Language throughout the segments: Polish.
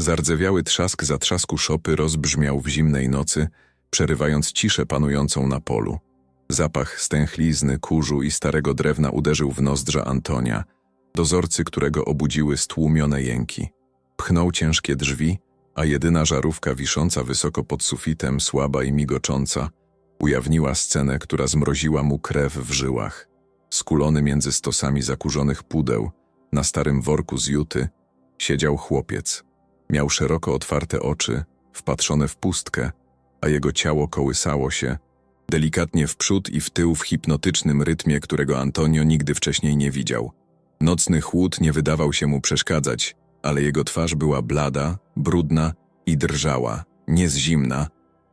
Zardzewiały trzask zatrzasku szopy rozbrzmiał w zimnej nocy, przerywając ciszę panującą na polu. Zapach stęchlizny, kurzu i starego drewna uderzył w nozdrza Antonia, dozorcy którego obudziły stłumione jęki. Pchnął ciężkie drzwi, a jedyna żarówka wisząca wysoko pod sufitem, słaba i migocząca, ujawniła scenę, która zmroziła mu krew w żyłach. Skulony między stosami zakurzonych pudeł, na starym worku z juty, siedział chłopiec. Miał szeroko otwarte oczy, wpatrzone w pustkę, a jego ciało kołysało się, delikatnie w przód i w tył w hipnotycznym rytmie, którego Antonio nigdy wcześniej nie widział. Nocny chłód nie wydawał się mu przeszkadzać, ale jego twarz była blada, brudna i drżała, nie z zimna,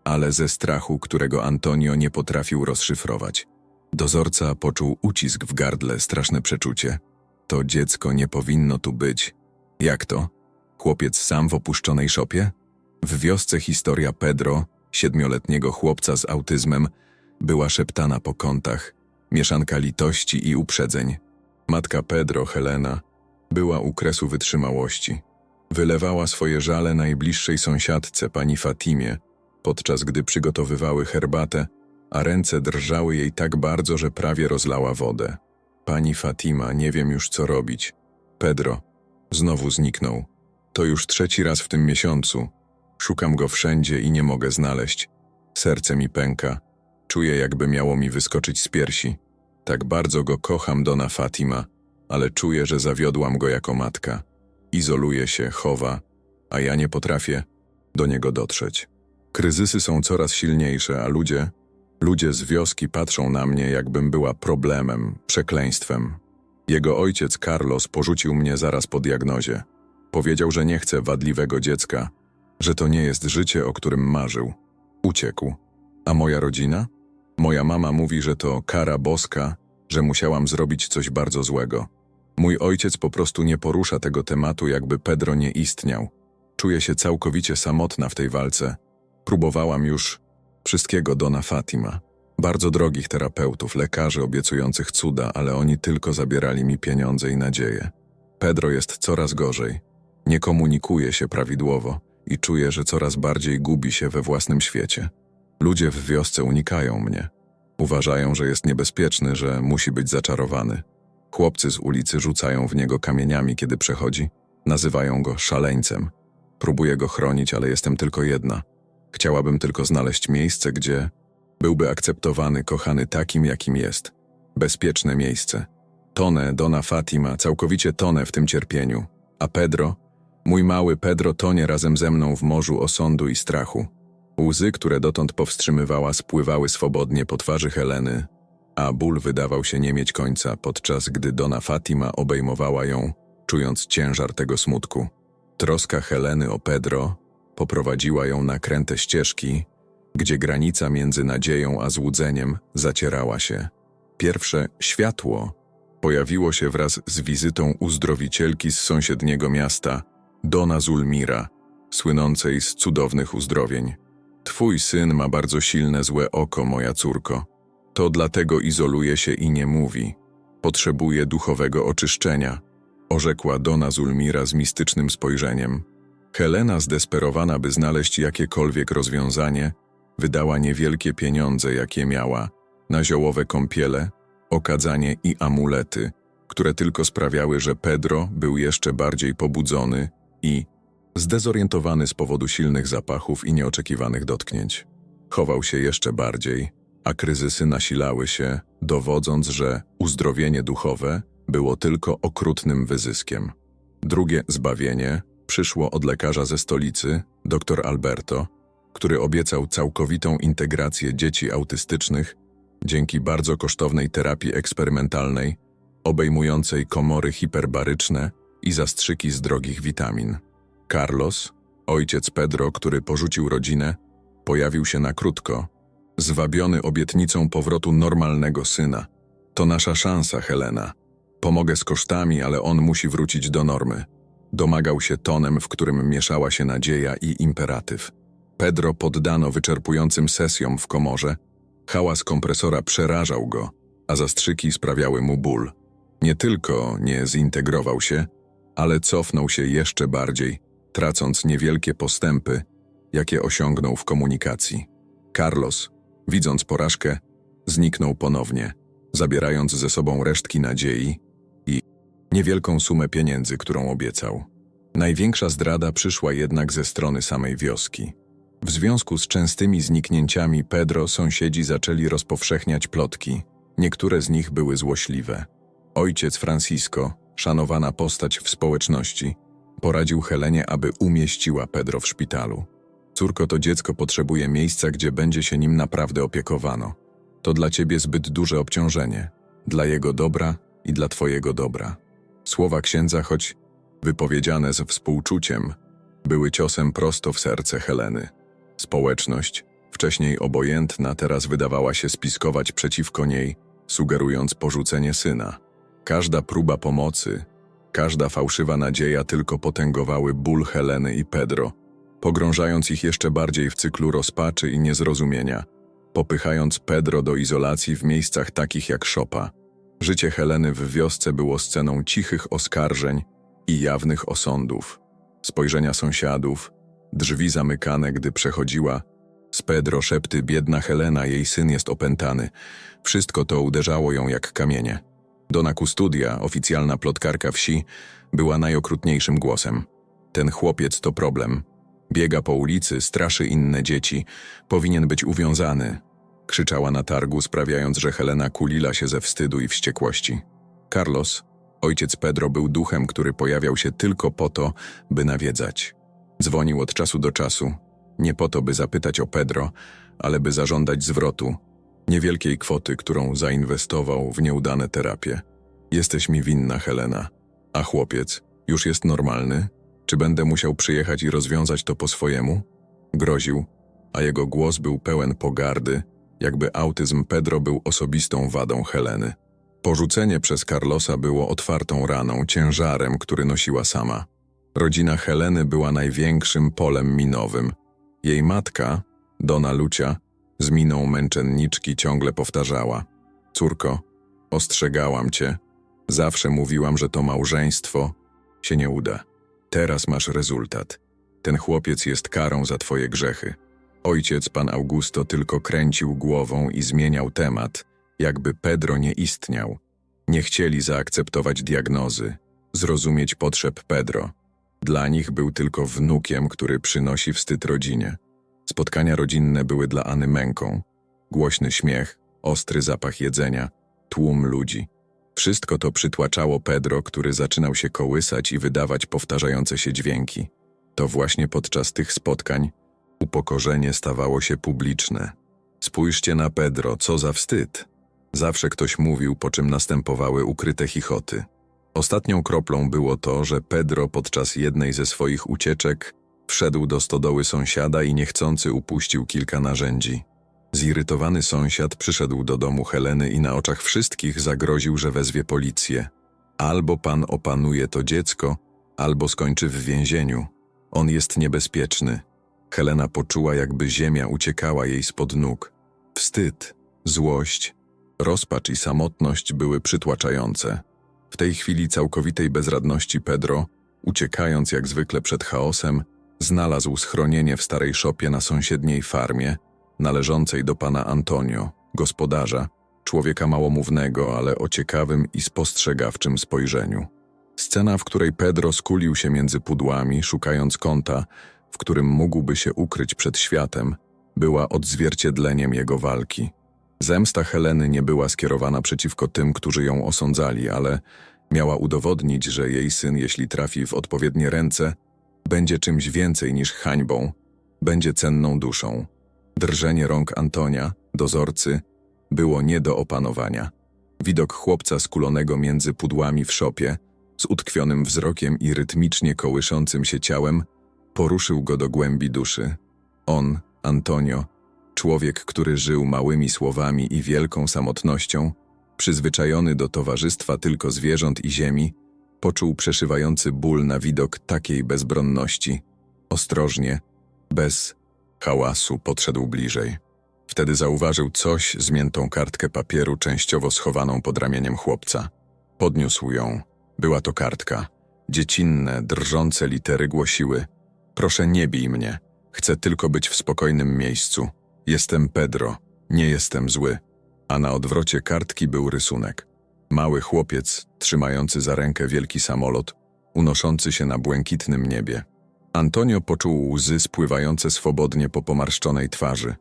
ale ze strachu, którego Antonio nie potrafił rozszyfrować. Dozorca poczuł ucisk w gardle, straszne przeczucie. To dziecko nie powinno tu być. Jak to? Chłopiec sam w opuszczonej szopie? W wiosce historia Pedro, siedmioletniego chłopca z autyzmem, była szeptana po kątach, mieszanka litości i uprzedzeń. Matka Pedro, Helena, była u kresu wytrzymałości. Wylewała swoje żale najbliższej sąsiadce, pani Fatimie, podczas gdy przygotowywały herbatę, a ręce drżały jej tak bardzo, że prawie rozlała wodę. Pani Fatima, nie wiem już co robić. Pedro, znowu zniknął. To już trzeci raz w tym miesiącu. Szukam go wszędzie i nie mogę znaleźć. Serce mi pęka. Czuję, jakby miało mi wyskoczyć z piersi. Tak bardzo go kocham, Dona Fatima, ale czuję, że zawiodłam go jako matka. Izoluje się, chowa, a ja nie potrafię do niego dotrzeć. Kryzysy są coraz silniejsze, a ludzie, ludzie z wioski patrzą na mnie, jakbym była problemem, przekleństwem. Jego ojciec Carlos porzucił mnie zaraz po diagnozie. Powiedział, że nie chce wadliwego dziecka, że to nie jest życie, o którym marzył. Uciekł. A moja rodzina? Moja mama mówi, że to kara boska, że musiałam zrobić coś bardzo złego. Mój ojciec po prostu nie porusza tego tematu, jakby Pedro nie istniał. Czuję się całkowicie samotna w tej walce. Próbowałam już wszystkiego Dona Fatima. Bardzo drogich terapeutów, lekarzy obiecujących cuda, ale oni tylko zabierali mi pieniądze i nadzieję. Pedro jest coraz gorzej. Nie komunikuje się prawidłowo i czuję, że coraz bardziej gubi się we własnym świecie. Ludzie w wiosce unikają mnie. Uważają, że jest niebezpieczny, że musi być zaczarowany. Chłopcy z ulicy rzucają w niego kamieniami, kiedy przechodzi. Nazywają go szaleńcem. Próbuję go chronić, ale jestem tylko jedna. Chciałabym tylko znaleźć miejsce, gdzie byłby akceptowany, kochany takim, jakim jest. Bezpieczne miejsce. Tonę, Dona Fatima, całkowicie tonę w tym cierpieniu. A Pedro? Mój mały Pedro tonie razem ze mną w morzu osądu i strachu. Łzy, które dotąd powstrzymywała, spływały swobodnie po twarzy Heleny, a ból wydawał się nie mieć końca, podczas gdy Dona Fatima obejmowała ją, czując ciężar tego smutku. Troska Heleny o Pedro poprowadziła ją na kręte ścieżki, gdzie granica między nadzieją a złudzeniem zacierała się. Pierwsze światło pojawiło się wraz z wizytą uzdrowicielki z sąsiedniego miasta, Dona Zulmira, słynącej z cudownych uzdrowień. Twój syn ma bardzo silne złe oko, moja córko. To dlatego izoluje się i nie mówi. Potrzebuje duchowego oczyszczenia, orzekła Dona Zulmira z mistycznym spojrzeniem. Helena, zdesperowana, by znaleźć jakiekolwiek rozwiązanie, wydała niewielkie pieniądze, jakie miała, na ziołowe kąpiele, okadzanie i amulety, które tylko sprawiały, że Pedro był jeszcze bardziej pobudzony i zdezorientowany z powodu silnych zapachów i nieoczekiwanych dotknięć. Chował się jeszcze bardziej, a kryzysy nasilały się, dowodząc, że uzdrowienie duchowe było tylko okrutnym wyzyskiem. Drugie zbawienie przyszło od lekarza ze stolicy, dr Alberto, który obiecał całkowitą integrację dzieci autystycznych dzięki bardzo kosztownej terapii eksperymentalnej, obejmującej komory hiperbaryczne i zastrzyki z drogich witamin. Carlos, ojciec Pedro, który porzucił rodzinę, pojawił się na krótko, zwabiony obietnicą powrotu normalnego syna. To nasza szansa, Helena. Pomogę z kosztami, ale on musi wrócić do normy. Domagał się tonem, w którym mieszała się nadzieja i imperatyw. Pedro poddano wyczerpującym sesjom w komorze. Hałas kompresora przerażał go, a zastrzyki sprawiały mu ból. Nie tylko nie zintegrował się, ale cofnął się jeszcze bardziej, tracąc niewielkie postępy, jakie osiągnął w komunikacji. Carlos, widząc porażkę, zniknął ponownie, zabierając ze sobą resztki nadziei i niewielką sumę pieniędzy, którą obiecał. Największa zdrada przyszła jednak ze strony samej wioski. W związku z częstymi zniknięciami Pedro sąsiedzi zaczęli rozpowszechniać plotki. Niektóre z nich były złośliwe. Ojciec Francisco, szanowana postać w społeczności, poradził Helenie, aby umieściła Pedro w szpitalu. Córko, to dziecko potrzebuje miejsca, gdzie będzie się nim naprawdę opiekowano. To dla ciebie zbyt duże obciążenie. Dla jego dobra i dla twojego dobra. Słowa księdza, choć wypowiedziane z współczuciem, były ciosem prosto w serce Heleny. Społeczność, wcześniej obojętna, teraz wydawała się spiskować przeciwko niej, sugerując porzucenie syna. Każda próba pomocy, każda fałszywa nadzieja tylko potęgowały ból Heleny i Pedro, pogrążając ich jeszcze bardziej w cyklu rozpaczy i niezrozumienia, popychając Pedro do izolacji w miejscach takich jak szopa. Życie Heleny w wiosce było sceną cichych oskarżeń i jawnych osądów, spojrzenia sąsiadów, drzwi zamykane, gdy przechodziła. Z Pedro szepty biedna Helena, jej syn jest opętany. Wszystko to uderzało ją jak kamienie. Dona Kustudia, oficjalna plotkarka wsi, była najokrutniejszym głosem. Ten chłopiec to problem. Biega po ulicy, straszy inne dzieci. Powinien być uwiązany. Krzyczała na targu, sprawiając, że Helena kulila się ze wstydu i wściekłości. Carlos, ojciec Pedro, był duchem, który pojawiał się tylko po to, by nawiedzać. Dzwonił od czasu do czasu, nie po to, by zapytać o Pedro, ale by zażądać zwrotu, niewielkiej kwoty, którą zainwestował w nieudane terapie. Jesteś mi winna, Helena. A chłopiec już jest normalny? Czy będę musiał przyjechać i rozwiązać to po swojemu? Groził, a jego głos był pełen pogardy, jakby autyzm Pedro był osobistą wadą Heleny. Porzucenie przez Carlosa było otwartą raną, ciężarem, który nosiła sama. Rodzina Heleny była największym polem minowym. Jej matka, Dona Lucia, z miną męczenniczki ciągle powtarzała: Córko, ostrzegałam cię, zawsze mówiłam, że to małżeństwo się nie uda. Teraz masz rezultat. Ten chłopiec jest karą za twoje grzechy. Ojciec, pan Augusto, tylko kręcił głową i zmieniał temat, jakby Pedro nie istniał. Nie chcieli zaakceptować diagnozy, zrozumieć potrzeb Pedro. Dla nich był tylko wnukiem, który przynosi wstyd rodzinie. Spotkania rodzinne były dla Any męką. Głośny śmiech, ostry zapach jedzenia, tłum ludzi. Wszystko to przytłaczało Pedro, który zaczynał się kołysać i wydawać powtarzające się dźwięki. To właśnie podczas tych spotkań upokorzenie stawało się publiczne. Spójrzcie na Pedro, co za wstyd. Zawsze ktoś mówił, po czym następowały ukryte chichoty. Ostatnią kroplą było to, że Pedro podczas jednej ze swoich ucieczek wszedł do stodoły sąsiada i niechcący upuścił kilka narzędzi. Zirytowany sąsiad przyszedł do domu Heleny i na oczach wszystkich zagroził, że wezwie policję. Albo pan opanuje to dziecko, albo skończy w więzieniu. On jest niebezpieczny. Helena poczuła, jakby ziemia uciekała jej spod nóg. Wstyd, złość, rozpacz i samotność były przytłaczające. W tej chwili całkowitej bezradności Pedro, uciekając jak zwykle przed chaosem, znalazł schronienie w starej szopie na sąsiedniej farmie, należącej do pana Antonio, gospodarza, człowieka małomównego, ale o ciekawym i spostrzegawczym spojrzeniu. Scena, w której Pedro skulił się między pudłami, szukając kąta, w którym mógłby się ukryć przed światem, była odzwierciedleniem jego walki. Zemsta Heleny nie była skierowana przeciwko tym, którzy ją osądzali, ale miała udowodnić, że jej syn, jeśli trafi w odpowiednie ręce, będzie czymś więcej niż hańbą, będzie cenną duszą. Drżenie rąk Antonia, dozorcy, było nie do opanowania. Widok chłopca skulonego między pudłami w szopie, z utkwionym wzrokiem i rytmicznie kołyszącym się ciałem, poruszył go do głębi duszy. On, Antonio, człowiek, który żył małymi słowami i wielką samotnością, przyzwyczajony do towarzystwa tylko zwierząt i ziemi, poczuł przeszywający ból na widok takiej bezbronności. Ostrożnie, bez hałasu podszedł bliżej. Wtedy zauważył coś, zmiętą kartkę papieru częściowo schowaną pod ramieniem chłopca. Podniósł ją. Była to kartka. Dziecinne, drżące litery głosiły Proszę nie bij mnie. Chcę tylko być w spokojnym miejscu. Jestem Pedro. Nie jestem zły. A na odwrocie kartki był rysunek. Mały chłopiec, trzymający za rękę wielki samolot, unoszący się na błękitnym niebie. Antonio poczuł łzy spływające swobodnie po pomarszczonej twarzy.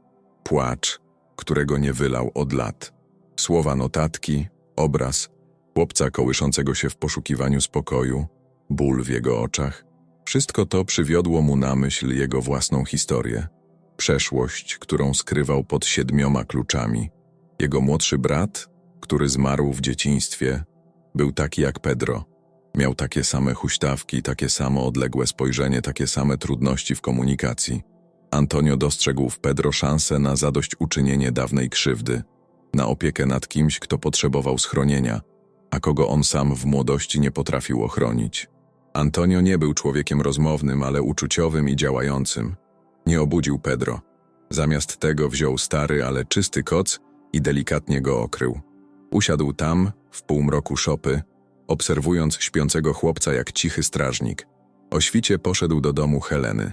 Płacz, którego nie wylał od lat. Słowa notatki, obraz, chłopca kołyszącego się w poszukiwaniu spokoju, ból w jego oczach. Wszystko to przywiodło mu na myśl jego własną historię. Przeszłość, którą skrywał pod siedmioma kluczami. Jego młodszy brat, który zmarł w dzieciństwie, był taki jak Pedro. Miał takie same huśtawki, takie samo odległe spojrzenie, takie same trudności w komunikacji. Antonio dostrzegł w Pedro szansę na zadośćuczynienie dawnej krzywdy, na opiekę nad kimś, kto potrzebował schronienia, a kogo on sam w młodości nie potrafił ochronić. Antonio nie był człowiekiem rozmownym, ale uczuciowym i działającym. Nie obudził Pedro. Zamiast tego wziął stary, ale czysty koc i delikatnie go okrył. Usiadł tam, w półmroku szopy, obserwując śpiącego chłopca jak cichy strażnik. O świcie poszedł do domu Heleny.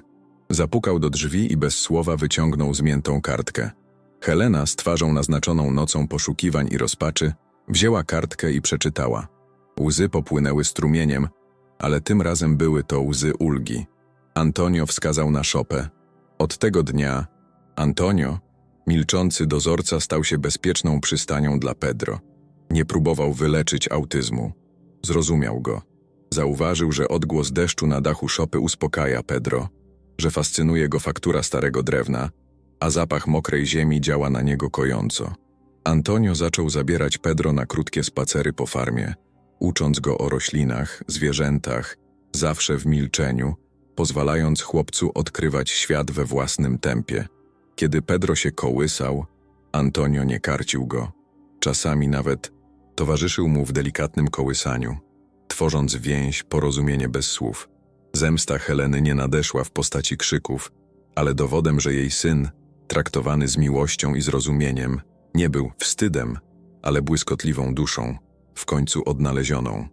Zapukał do drzwi i bez słowa wyciągnął zmiętą kartkę. Helena, z twarzą naznaczoną nocą poszukiwań i rozpaczy, wzięła kartkę i przeczytała. Łzy popłynęły strumieniem, ale tym razem były to łzy ulgi. Antonio wskazał na szopę. Od tego dnia Antonio, milczący dozorca, stał się bezpieczną przystanią dla Pedro. Nie próbował wyleczyć autyzmu. Zrozumiał go. Zauważył, że odgłos deszczu na dachu szopy uspokaja Pedro, że fascynuje go faktura starego drewna, a zapach mokrej ziemi działa na niego kojąco. Antonio zaczął zabierać Pedro na krótkie spacery po farmie, ucząc go o roślinach, zwierzętach, zawsze w milczeniu, pozwalając chłopcu odkrywać świat we własnym tempie. Kiedy Pedro się kołysał, Antonio nie karcił go. Czasami nawet towarzyszył mu w delikatnym kołysaniu, tworząc więź, porozumienie bez słów. Zemsta Heleny nie nadeszła w postaci krzyków, ale dowodem, że jej syn, traktowany z miłością i zrozumieniem, nie był wstydem, ale błyskotliwą duszą, w końcu odnalezioną.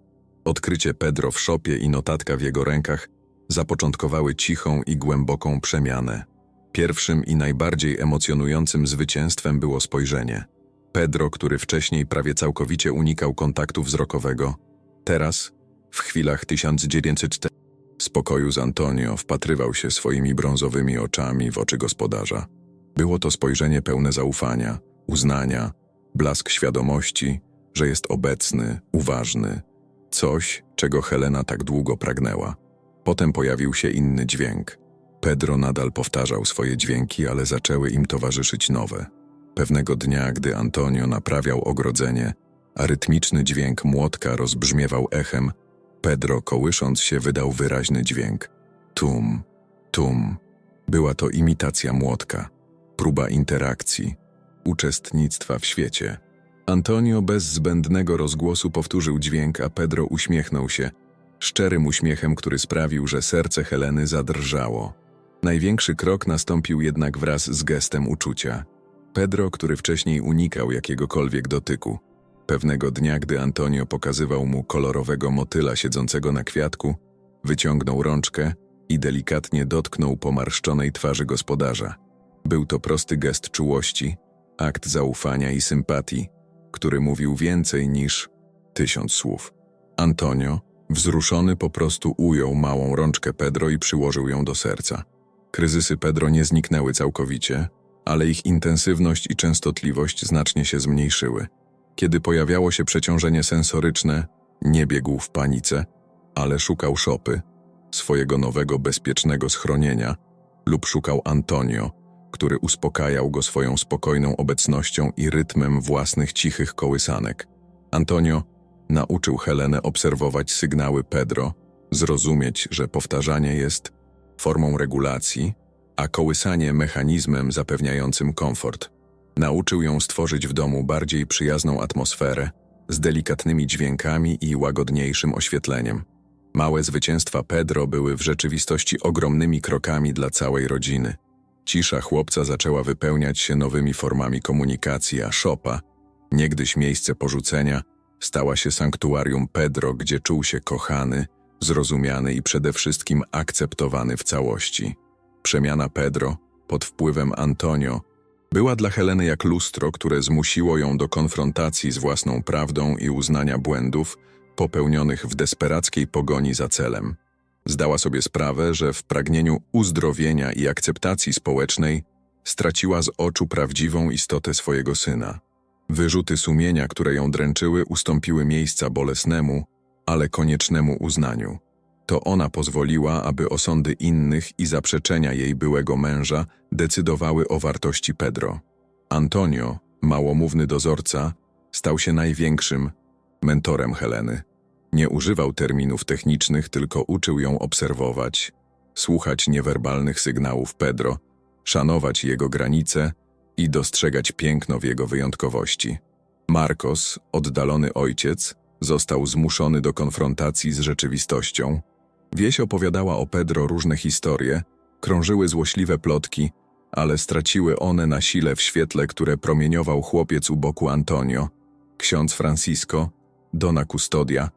Odkrycie Pedro w szopie i notatka w jego rękach zapoczątkowały cichą i głęboką przemianę. Pierwszym i najbardziej emocjonującym zwycięstwem było spojrzenie. Pedro, który wcześniej prawie całkowicie unikał kontaktu wzrokowego, teraz, w chwilach 1904, w spokoju z Antonio wpatrywał się swoimi brązowymi oczami w oczy gospodarza. Było to spojrzenie pełne zaufania, uznania, blask świadomości, że jest obecny, uważny, coś, czego Helena tak długo pragnęła. Potem pojawił się inny dźwięk. Pedro nadal powtarzał swoje dźwięki, ale zaczęły im towarzyszyć nowe. Pewnego dnia, gdy Antonio naprawiał ogrodzenie, a rytmiczny dźwięk młotka rozbrzmiewał echem, Pedro, kołysząc się, wydał wyraźny dźwięk. Tum, tum. Była to imitacja młotka, próba interakcji, uczestnictwa w świecie. Antonio bez zbędnego rozgłosu powtórzył dźwięk, a Pedro uśmiechnął się, szczerym uśmiechem, który sprawił, że serce Heleny zadrżało. Największy krok nastąpił jednak wraz z gestem uczucia. Pedro, który wcześniej unikał jakiegokolwiek dotyku, pewnego dnia, gdy Antonio pokazywał mu kolorowego motyla siedzącego na kwiatku, wyciągnął rączkę i delikatnie dotknął pomarszczonej twarzy gospodarza. Był to prosty gest czułości, akt zaufania i sympatii, który mówił więcej niż tysiąc słów. Antonio, wzruszony, po prostu ujął małą rączkę Pedro i przyłożył ją do serca. Kryzysy Pedro nie zniknęły całkowicie, ale ich intensywność i częstotliwość znacznie się zmniejszyły. Kiedy pojawiało się przeciążenie sensoryczne, nie biegł w panice, ale szukał szopy, swojego nowego bezpiecznego schronienia, lub szukał Antonio, który uspokajał go swoją spokojną obecnością i rytmem własnych cichych kołysanek. Antonio nauczył Helenę obserwować sygnały Pedro, zrozumieć, że powtarzanie jest formą regulacji, a kołysanie mechanizmem zapewniającym komfort. Nauczył ją stworzyć w domu bardziej przyjazną atmosferę, z delikatnymi dźwiękami i łagodniejszym oświetleniem. Małe zwycięstwa Pedro były w rzeczywistości ogromnymi krokami dla całej rodziny. Cisza chłopca zaczęła wypełniać się nowymi formami komunikacji, a szopa, niegdyś miejsce porzucenia, stała się sanktuarium Pedro, gdzie czuł się kochany, zrozumiany i przede wszystkim akceptowany w całości. Przemiana Pedro pod wpływem Antonio była dla Heleny jak lustro, które zmusiło ją do konfrontacji z własną prawdą i uznania błędów popełnionych w desperackiej pogoni za celem. Zdała sobie sprawę, że w pragnieniu uzdrowienia i akceptacji społecznej straciła z oczu prawdziwą istotę swojego syna. Wyrzuty sumienia, które ją dręczyły, ustąpiły miejsca bolesnemu, ale koniecznemu uznaniu. To ona pozwoliła, aby osądy innych i zaprzeczenia jej byłego męża decydowały o wartości Pedro. Antonio, małomówny dozorca, stał się największym mentorem Heleny. Nie używał terminów technicznych, tylko uczył ją obserwować, słuchać niewerbalnych sygnałów Pedro, szanować jego granice i dostrzegać piękno w jego wyjątkowości. Marcos, oddalony ojciec, został zmuszony do konfrontacji z rzeczywistością. Wieś opowiadała o Pedro różne historie, krążyły złośliwe plotki, ale straciły one na sile w świetle, które promieniował chłopiec u boku Antonio, ksiądz Francisco, Dona Custodia,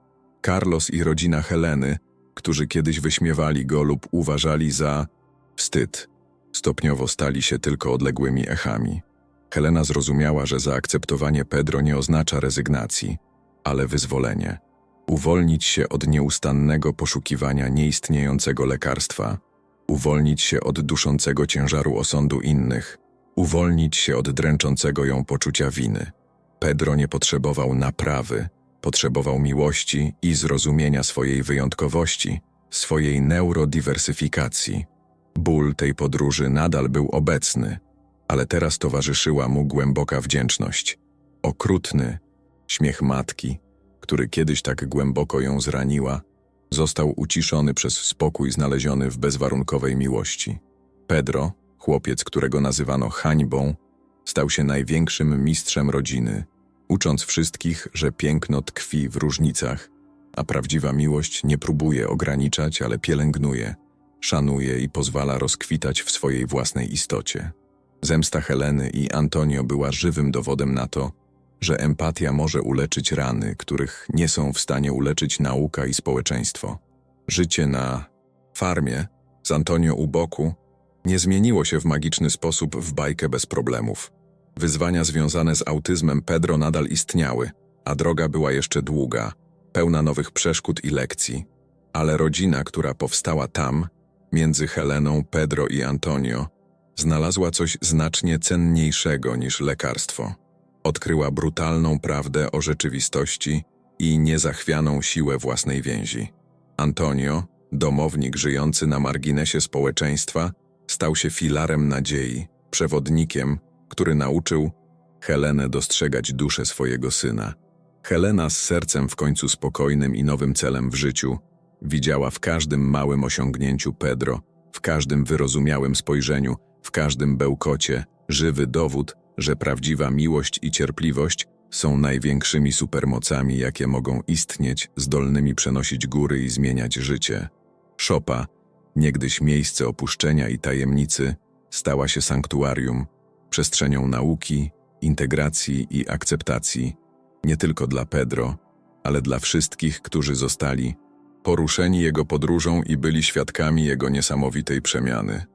Carlos i rodzina Heleny, którzy kiedyś wyśmiewali go lub uważali za wstyd. Stopniowo stali się tylko odległymi echami. Helena zrozumiała, że zaakceptowanie Pedro nie oznacza rezygnacji, ale wyzwolenie. Uwolnić się od nieustannego poszukiwania nieistniejącego lekarstwa, uwolnić się od duszącego ciężaru osądu innych, uwolnić się od dręczącego ją poczucia winy. Pedro nie potrzebował naprawy, potrzebował miłości i zrozumienia swojej wyjątkowości, swojej neurodiwersyfikacji. Ból tej podróży nadal był obecny, ale teraz towarzyszyła mu głęboka wdzięczność. Okrutny śmiech matki, który kiedyś tak głęboko ją zraniła, został uciszony przez spokój znaleziony w bezwarunkowej miłości. Pedro, chłopiec, którego nazywano hańbą, stał się największym mistrzem rodziny, ucząc wszystkich, że piękno tkwi w różnicach, a prawdziwa miłość nie próbuje ograniczać, ale pielęgnuje, szanuje i pozwala rozkwitać w swojej własnej istocie. Zemsta Heleny i Antonio była żywym dowodem na to, że empatia może uleczyć rany, których nie są w stanie uleczyć nauka i społeczeństwo. Życie na farmie z Antonio boku nie zmieniło się w magiczny sposób w bajkę bez problemów. Wyzwania związane z autyzmem Pedro nadal istniały, a droga była jeszcze długa, pełna nowych przeszkód i lekcji. Ale rodzina, która powstała tam, między Heleną, Pedro i Antonio, znalazła coś znacznie cenniejszego niż lekarstwo. Odkryła brutalną prawdę o rzeczywistości i niezachwianą siłę własnej więzi. Antonio, domownik żyjący na marginesie społeczeństwa, stał się filarem nadziei, przewodnikiem, który nauczył Helenę dostrzegać duszę swojego syna. Helena z sercem w końcu spokojnym i nowym celem w życiu widziała w każdym małym osiągnięciu Pedro, w każdym wyrozumiałym spojrzeniu, w każdym bełkocie żywy dowód, że prawdziwa miłość i cierpliwość są największymi supermocami, jakie mogą istnieć, zdolnymi przenosić góry i zmieniać życie. Szopa, niegdyś miejsce opuszczenia i tajemnicy, stała się sanktuarium, przestrzenią nauki, integracji i akceptacji, nie tylko dla Pedro, ale dla wszystkich, którzy zostali poruszeni jego podróżą i byli świadkami jego niesamowitej przemiany.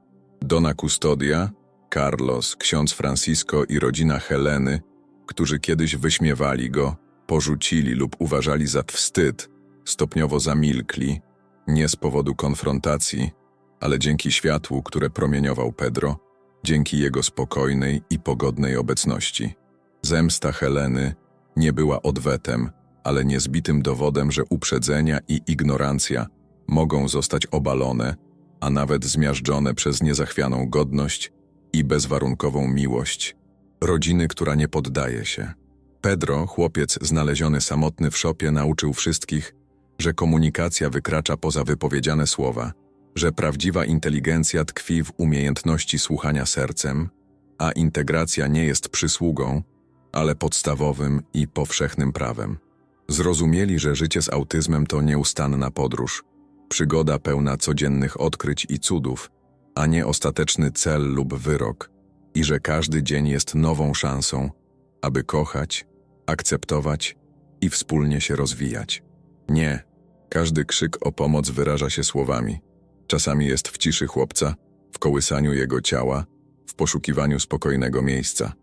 Dona Custodia, Carlos, ksiądz Francisco i rodzina Heleny, którzy kiedyś wyśmiewali go, porzucili lub uważali za wstyd, stopniowo zamilkli, nie z powodu konfrontacji, ale dzięki światłu, które promieniował Pedro, dzięki jego spokojnej i pogodnej obecności. Zemsta Heleny nie była odwetem, ale niezbitym dowodem, że uprzedzenia i ignorancja mogą zostać obalone, a nawet zmiażdżone przez niezachwianą godność i bezwarunkową miłość rodziny, która nie poddaje się. Pedro, chłopiec znaleziony samotny w szopie, nauczył wszystkich, że komunikacja wykracza poza wypowiedziane słowa, że prawdziwa inteligencja tkwi w umiejętności słuchania sercem, a integracja nie jest przysługą, ale podstawowym i powszechnym prawem. Zrozumieli, że życie z autyzmem to nieustanna podróż, przygoda pełna codziennych odkryć i cudów, a nie ostateczny cel lub wyrok, i że każdy dzień jest nową szansą, aby kochać, akceptować i wspólnie się rozwijać. Nie, Każdy krzyk o pomoc wyraża się słowami. Czasami jest w ciszy chłopca, w kołysaniu jego ciała, w poszukiwaniu spokojnego miejsca.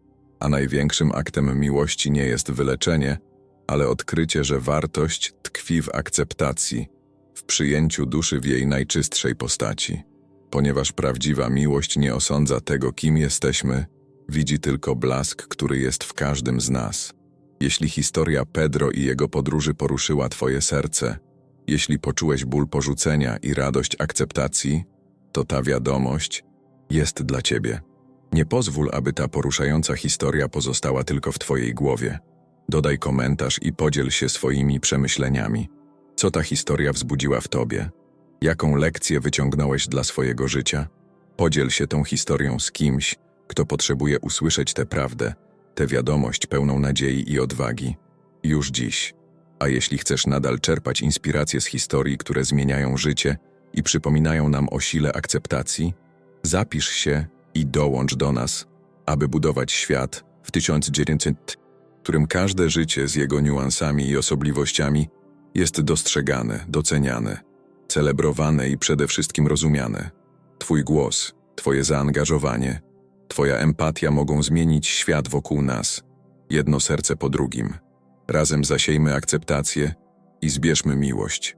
A największym aktem miłości nie jest wyleczenie, ale odkrycie, że wartość tkwi w akceptacji, w przyjęciu duszy w jej najczystszej postaci. Ponieważ prawdziwa miłość nie osądza tego, kim jesteśmy, widzi tylko blask, który jest w każdym z nas. Jeśli historia Pedro i jego podróży poruszyła Twoje serce, jeśli poczułeś ból porzucenia i radość akceptacji, to ta wiadomość jest dla Ciebie. Nie pozwól, aby ta poruszająca historia pozostała tylko w Twojej głowie. Dodaj komentarz i podziel się swoimi przemyśleniami. Co ta historia wzbudziła w Tobie? Jaką lekcję wyciągnąłeś dla swojego życia? Podziel się tą historią z kimś, kto potrzebuje usłyszeć tę prawdę, tę wiadomość pełną nadziei i odwagi. Już dziś. A jeśli chcesz nadal czerpać inspiracje z historii, które zmieniają życie i przypominają nam o sile akceptacji, zapisz się i dołącz do nas, aby budować świat w 1900, w którym każde życie z jego niuansami i osobliwościami jest dostrzegane, doceniane, celebrowane i przede wszystkim rozumiane. Twój głos, Twoje zaangażowanie, Twoja empatia mogą zmienić świat wokół nas, jedno serce po drugim. Razem zasiejmy akceptację i zbierzmy miłość.